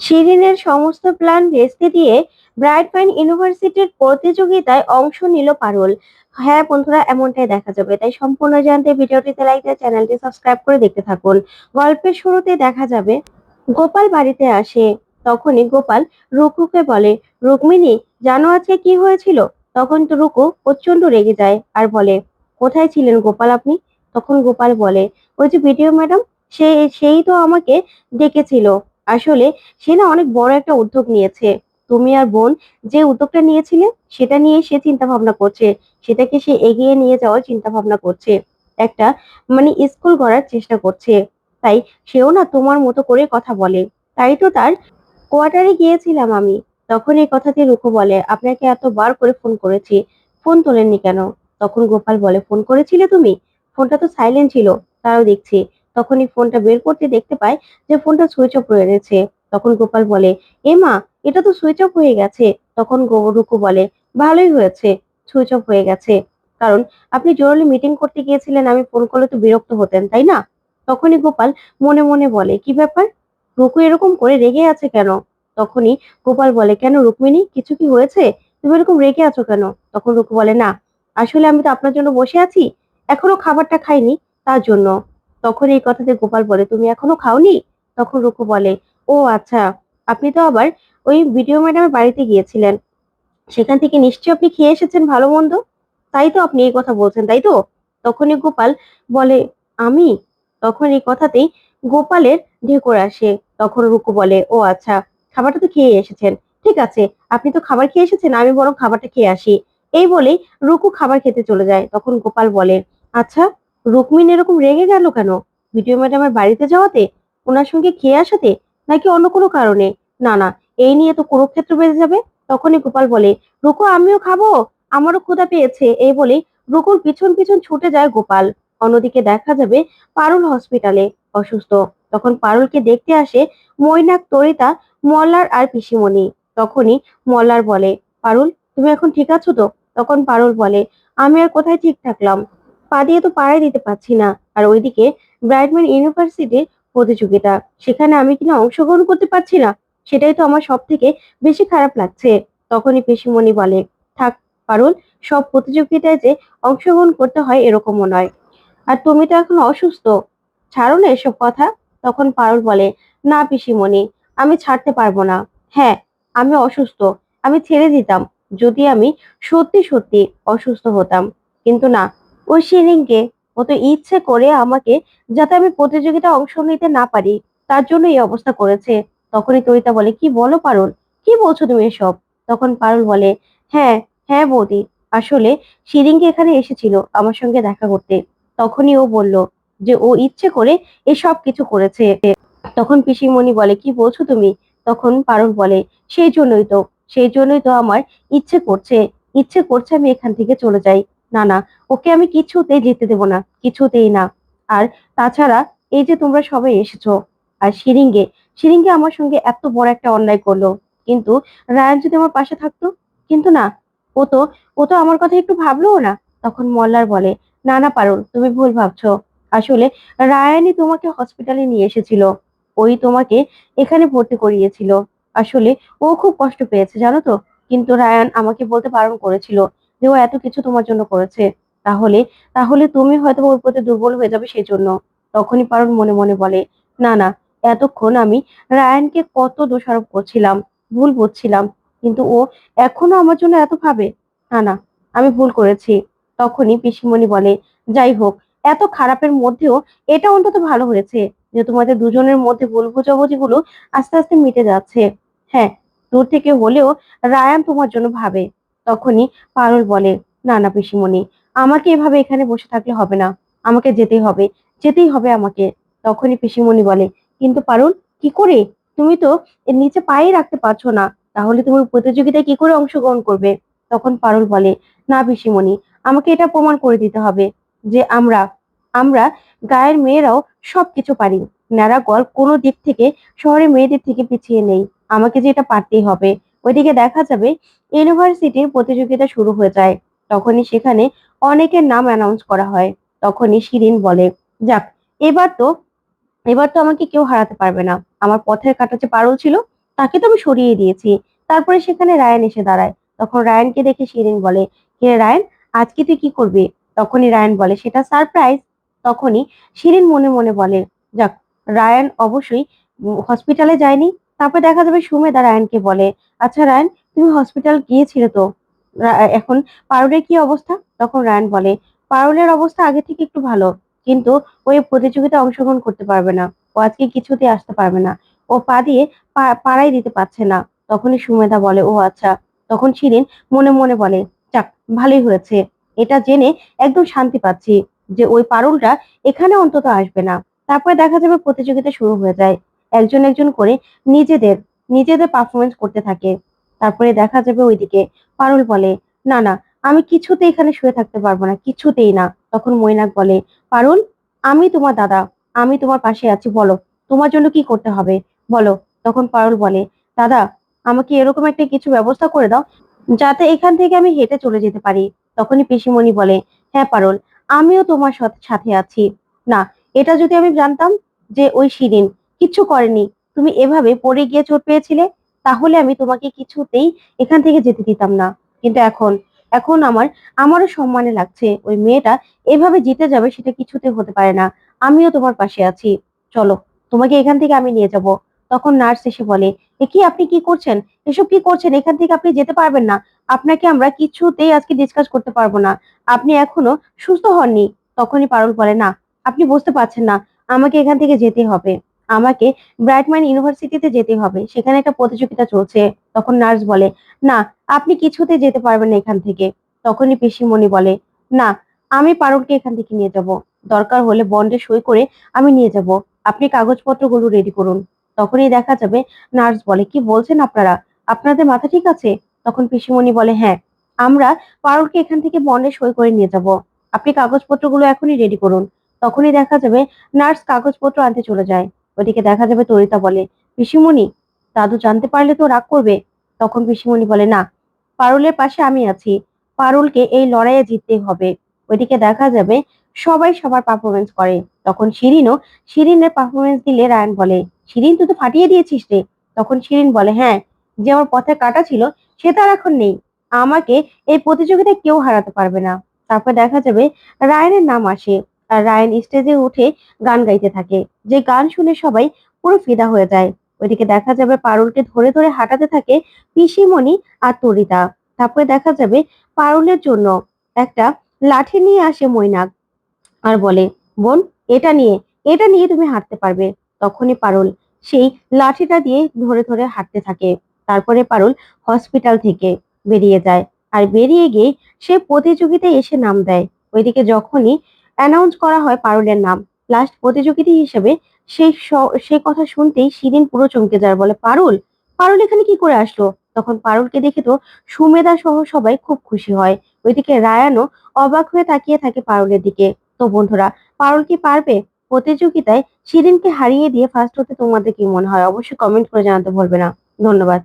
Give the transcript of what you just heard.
শিরিনের সমস্ত প্ল্যান ভেস্তে দিয়ে ব্রাইট পাইন ইউনিভার্সিটির প্রতিযোগিতায় অংশ নিল পারুল। হ্যাঁ বন্ধুরা, এমনটাই দেখা যাবে। তাই সম্পূর্ণ জানতে ভিডিওটিতে লাইক দিয়ে চ্যানেলটি সাবস্ক্রাইব করে দেখতে থাকুন। গল্পের শুরুতে দেখা যাবে, গোপাল বাড়িতে আসে। তখনই গোপাল রুকুকে বলে, রুক্মিণী, জানো আজকে কি হয়েছিল? তখন তো রুকু প্রচণ্ড রেগে যায় আর বলে, কোথায় ছিলেন গোপাল আপনি? তখন গোপাল বলে, ওই যে ভিডিও ম্যাডাম, সে, সেই তো আমাকে ডেকেছিল। আসলে সে না অনেক বড় একটা উদ্যোগ নিয়েছে। তুমি আর বোন যে উদ্যোগটা নিয়েছিলে, সেটা নিয়ে সে চিন্তা ভাবনা করছে। সেটাকে সে এগিয়ে নিয়ে যাওয়ার চিন্তা ভাবনা করছে। একটা মানে স্কুল গড়ার চেষ্টা করছে। তাই সেও না তোমার মতো করে কথা বলে। তাই তো তার কোয়ার্টারে গিয়েছিলাম আমি। তখন এই কথাতে রুকু বলে, আপনাকে এতবার করে ফোন করেছি। ফোন তোলেননি কেন? তখন গোপাল বলে, ফোন করেছিলে তুমি? ফোনটা তো সাইলেন্ট ছিল। তারাও দেখছি। তখনই ফোনটা বের করতে দেখতে পায় যে ফোনটা সুইচ অফ রয়েছে তখন গোপাল বলে, এ মা, এটা তো সুইচ অফ হয়ে গেছে। তখন রুকু বলে, ভালোই হয়েছে, সুইচ অফ হয়ে গেছে। কারণ আপনি জরুরি মিটিং করতে গিয়েছিলেন, আমি ফোন করলে তো বিরক্ত হতেন, তাই না? তখনই গোপাল মনে মনে বলে, কি ব্যাপার? রুকু এরকম করে রেগে আছে কেন? তখনই গোপাল বলে, কেন রুক্মিণী, কিছু কি হয়েছে? তুমি এরকম রেগে আছো কেন? তখন রুকু বলে, না, আসলে আমি তো আপনার জন্য বসে আছি। এখনও খাবারটা খাইনি, তার জন্য। তখন এই কথাতে গোপাল বলে, তুমি এখনও খাওনি? তখন রুকু বলে, ও আচ্ছা আপনি তো আবার ওই ভিডিও ম্যাডামের বাড়িতে গিয়েছিলেন। সেখান থেকে নিশ্চয়ই আপনি খেয়ে এসেছেন ভালো মন্দ? তাই তো আপনি এই কথা বলছেন, তাই তো? তখনই গোপাল বলে, আমি? তখন এই কথাতেই গোপালের ঢেকর আসে। তখন রুকু বলে, ও আচ্ছা খাবারটা তো খেয়ে এসেছেন। ঠিক আছে, আপনি তো খাবার খেয়ে এসেছেন, আমি বরং খাবারটা খেয়ে আসি। এই বলেই রুকু খাবার খেতে চলে যায়। তখন গোপাল বলে আচ্ছা রুকমিন এরকম রেগে গেল কেন? ভিডিও ম্যাডামের বাড়িতে যাওয়াতে ওনার সঙ্গে খেয়ে আসাতে নাকি অন্য কোনো কারণে? না না, এই নিয়ে তো কুরুক্ষেত্র বেড়ে যাবে। তখনই গোপাল বলে, রুকু, আমিও খাব। আমারও ক্ষুধা পেয়েছে। এই বলে রুকুর পিছন পিছন ছুটে যায় গোপাল। অন্যদিকে দেখা যাবে পারুল হসপিটালে অসুস্থ। তখন পারুলকে দেখতে আসে মৈনাক, তরিতা, মল্লার আর পিসিমণি। তখনই মল্লার বলে, পারুল, তুমি এখন ঠিক আছো তো? তখন পারুল বলে, আমি আর কোথায় ঠিক থাকলাম? পা দিয়ে তো পাড়াই দিতে পারছি না। আর ওইদিকে ব্রাইটম্যান ইউনিভার্সিটির প্রতিযোগিতা, সেখানে আমি কিনা অংশগ্রহণ করতে পারছি না, সেটাই তো আমার সব থেকে বেশি খারাপ লাগছে, তখনই পিসিমণি বলে। থাক, পারুল, সব প্রতিযোগিতায় যে অংশগ্রহণ করতে হয় এরকমও নয়। আর তুমি তো এখন অসুস্থ, ছাড়ো না এসব কথা। তখন পারুল বলে, না পিসিমণি, আমি ছাড়তে পারব না। হ্যাঁ আমি অসুস্থ, আমি ছেড়ে দিতাম, যদি আমি সত্যি সত্যি অসুস্থ হতাম। কিন্তু না ওই শিরিংকে ও তো ইচ্ছে করে আমাকে যাতে আমি প্রতিযোগিতা অংশ নিতে না পারি, তার জন্য এই অবস্থা করেছে। তখনই তরিতা বলে, কি বলো পারুল? কি বলছো তুমি এসব? তখন পারুল বলে হ্যাঁ হ্যাঁ বৌদি, আসলে শিরিংকে এখানে এসেছিল আমার সঙ্গে দেখা করতে। তখনই ও বলল যে, ও ইচ্ছে করে এসব কিছু করেছে। তখন পিসিমণি বলে, কি বলছো তুমি? তখন পারুল বলে, সেই জন্যই তো, সেই জন্যই তো আমার ইচ্ছে করছে ইচ্ছে করছে আমি এখান থেকে চলে যাই। না না, ওকে আমি কিছুতেই যেতে দেবো না, কিছুতেই না। আর তাছাড়া এই যে তোমরা সবাই এসেছ, আর শিরিঙ্গে শিরিঙ্গে আমার সঙ্গে এত বড় একটা অন্যায় করল। কিন্তু রায়ান যদি আমার পাশে থাকতো, কিন্তু না, ও তো ও তো আমার কথা একটু ভাবলো না। তখন মল্লার বলে, না না, পারুল, তুমি ভুল ভাবছ। আসলে রায়ানই তোমাকে হসপিটালে নিয়ে এসেছিল। ওই তোমাকে এখানে ভর্তি করিয়েছিল। আসলে ও খুব কষ্ট পেয়েছে, জানো তো? কিন্তু রায়ান আমাকে বলতে বারণ করেছিল। যে ও এত কিছু তোমার জন্য করেছে, তাহলে তাহলে তুমি হয়তো ওর প্রতি দুর্বল হয়ে যাবে সেই জন্য তখনই পারুল মনে মনে বলে, না না, এতক্ষণ আমি রায়ানকে কত দোষারোপ করছিলাম, ভুল বুঝছিলাম, কিন্তু ও এখনও আমার জন্য এত ভাবে। না না, আমি ভুল করেছি। তখনই পিসিমণি বলে, যাই হোক, এত খারাপের মধ্যেও এটা অন্তত ভালো হয়েছে যে তোমাদের দুজনের মধ্যে ভুল বোঝাবুঝি গুলো আস্তে আস্তে মিটে যাচ্ছে। হ্যাঁ দূর থেকে হলেও রায়ান তোমার জন্য ভাবে। তখনই পারুল বলে, না না পিসিমণি, আমাকে এভাবে এখানে বসে থাকলে হবে না। আমাকে যেতেই হবে যেতেই হবে আমাকে। তখনই পিসিমণি বলে, কিন্তু পারুল, কি করে? তুমি তো এর নিচে পায়ে রাখতে পারছ না। তাহলে তুমি প্রতিযোগিতায় কি করে অংশগ্রহণ করবে? তখন পারুল বলে, না পিসিমণি, আমাকে এটা প্রমাণ করে দিতে হবে যে আমরা আমরা গায়ের মেয়েরাও সবকিছু পারি। ন্যাড়া গল কোনো দিক থেকে শহরের মেয়েদের থেকে পিছিয়ে নেই। আমাকে যে এটা পারতেই হবে। ওইদিকে দেখা যাবে ইউনিভার্সিটির প্রতিযোগিতা শুরু হয়ে যায়। তখনই সেখানে অনেকের নাম অ্যানাউন্স করা হয়। তখনই শিরিন বলে, যাক, এবার তো এবার তো আমাকে কেউ হারাতে পারবে না। আমার পথের কাটা যে পারুল ছিল, তাকে তো আমি সরিয়ে দিয়েছি। তারপরে সেখানে রায়ান এসে দাঁড়ায়। তখন রায়ানকে দেখে শিরিন বলে, কে রায়ান, আজকে তুই কি করবি? তখনই রায়ান বলে, সেটা সারপ্রাইজ তখনই শিরিন মনে মনে বলে, যাক, রায়ান অবশ্যই হসপিটালে যায়নি। তারপর দেখা যাবে সুমেধা রায়ানকে বলে আচ্ছা রায়ন, তুমি হসপিটাল গিয়েছিলে তো? এখন পারুলের কি অবস্থা? তখন রায়ন বলে, পারুলের অবস্থা আগে থেকে একটু ভালো, কিন্তু ওই প্রতিযোগিতায় অংশগ্রহণ করতে পারবে না। ও আজকে কিছুতে আসতে পারবে না। ও পা দিয়ে পাড়াই দিতে পারছে না। তখনই সুমেধা বলে, ও আচ্ছা। তখন শিরিন মনে মনে বলে, যাক, ভালোই হয়েছে। এটা জেনে একদম শান্তি পাচ্ছি যে ওই পারুলটা এখানে অন্তত আসবে না। তারপরে দেখা যাবে প্রতিযোগিতা শুরু হয়ে যায়। একজন একজন করে নিজেদের নিজেদের পারফরমেন্স করতে থাকে। তারপরে দেখা যাবে ওইদিকে পারুল বলে, না না, আমি কিছুতে এখানে শুয়ে থাকতে পারব না, কিছুতেই না। তখন মৈনাক বলে, পারুল, আমি তোমার দাদা, আমি তোমার পাশে আছি, বলো, তোমার জন্য কি করতে হবে? বলো, তখন পারুল বলে, দাদা, আমাকে এরকম একটা কিছু ব্যবস্থা করে দাও, যাতে এখান থেকে আমি হেঁটে চলে যেতে পারি। তখনই পিসিমণি বলে হ্যাঁ পারুল, আমিও তোমার সাথ- আছি। না, এটা যদি আমি জানতাম যে ওই শিরিন কিচ্ছু করেনি। তুমি এভাবে পড়ে গিয়ে চোট পেয়েছিলে, তাহলে আমি তোমাকে কিছুতেই এখান থেকে যেতে দিতাম না। কিন্তু এখন এখন আমার, আমারও সম্মানে লাগছে। ওই মেয়েটা এভাবে জিতে যাবে সেটা কিছুতে হতে পারে না। আমিও তোমার পাশে আছি। চলো, তোমাকে এখান থেকে আমি নিয়ে যাব। তখন নার্স এসে বলে, এ কি আপনি কি করছেন? এসব কি করছেন? এখান থেকে আপনি যেতে পারবেন না। আপনাকে আমরা কিছুতেই আজকে ডিসকাস করতে পারব না। আপনি এখনও সুস্থ হননি। তখনই পারুল বলে, না, আপনি বুঝতে পারছেন না। আমাকে এখান থেকে যেতে হবে। আমাকে ব্রাইটম্যান ইউনিভার্সিটিতে যেতে হবে। সেখানে একটা প্রতিযোগিতা চলছে। তখন নার্স বলে, না, আপনি কিছুতে যেতে পারবেন না এখান থেকে। তখনই পিসিমণি বলে, না, আমি পারুলকে এখান থেকে নিয়ে যাব। দরকার হলে বন্ডে সই করে আমি নিয়ে যাব। আপনি কাগজপত্রগুলো রেডি করুন। তখনই দেখা যাবে নার্স বলে, কি বলছেন আপনারা? আপনাদের মাথা ঠিক আছে? তখন পিসিমণি বলে হ্যাঁ আমরা পারুলকে এখান থেকে বন্ডে সই করে নিয়ে যাব। আপনি কাগজপত্রগুলো এখনই রেডি করুন। তখনই দেখা যাবে নার্স কাগজপত্র আনতে চলে যায়। ওদিকে দেখা যাবে তরিতা বলে, পিসিমণি, দাদু জানতে পারলে তো রাগ করবে। তখন পিসিমণি বলে, না, পারুলের পাশে আমি আছি, পারুলকে এই লড়াইয়ে জিততে হবে। ওইদিকে দেখা যাবে সবাই সবার পারফরমেন্স করে। তখন শিরিনও শিরিনের পারফরমেন্স দিলে রায়ান বলে, শিরিন, তুই তো ফাটিয়ে দিয়েছিস রে। তখন শিরিন বলে হ্যাঁ যে আমার পথে কাটা ছিল, সে তার এখন নেই। আমাকে এই প্রতিযোগিতায় কেউ হারাতে পারবে না। তারপর দেখা যাবে রায়ানের নাম আসে রায়ান স্টেজে উঠে গান গাইতে থাকে। যে গান শুনে সবাই পুরো ফিদা হয়ে যায়। ওইদিকে দেখা যাবে পারুলকে ধরে ধরে হাঁটাতে থাকে পিসিমণি আর তরিতা। তারপরে দেখা যাবে পারুলের জন্য একটা লাঠি নিয়ে আসে মৈনাক আর বলে, বোন, এটা নিয়ে এটা নিয়ে তুমি হাঁটতে পারবে। তখনই পারুল সেই লাঠিটা দিয়ে ধরে ধরে হাঁটতে থাকে। তারপরে পারুল হসপিটাল থেকে বেরিয়ে যায়। আর বেরিয়ে গিয়ে সে প্রতিযোগিতায় এসে নাম দেয়। ওইদিকে যখনই অ্যানাউন্স করা হয় পারুলের নাম। লাস্ট প্রতিযোগিতা হিসেবে সেই সেই কথা শুনতেই শিরিন পুরো চমকে যায়, বলে, পারুল পারুল এখানে কি করে আসলো? তখন পারুলকে দেখে তো সুমেধা সহ সবাই খুব খুশি হয়। ওইদিকে রায়ানও অবাক হয়ে তাকিয়ে থাকে পারুলের দিকে। তো বন্ধুরা, পারুল কি পারবে? প্রতিযোগিতায় শিরিনকে হারিয়ে দিয়ে ফার্স্ট হতে তোমাদের কি মনে হয়? অবশ্যই কমেন্ট করে জানাতে ভুলবে না। ধন্যবাদ।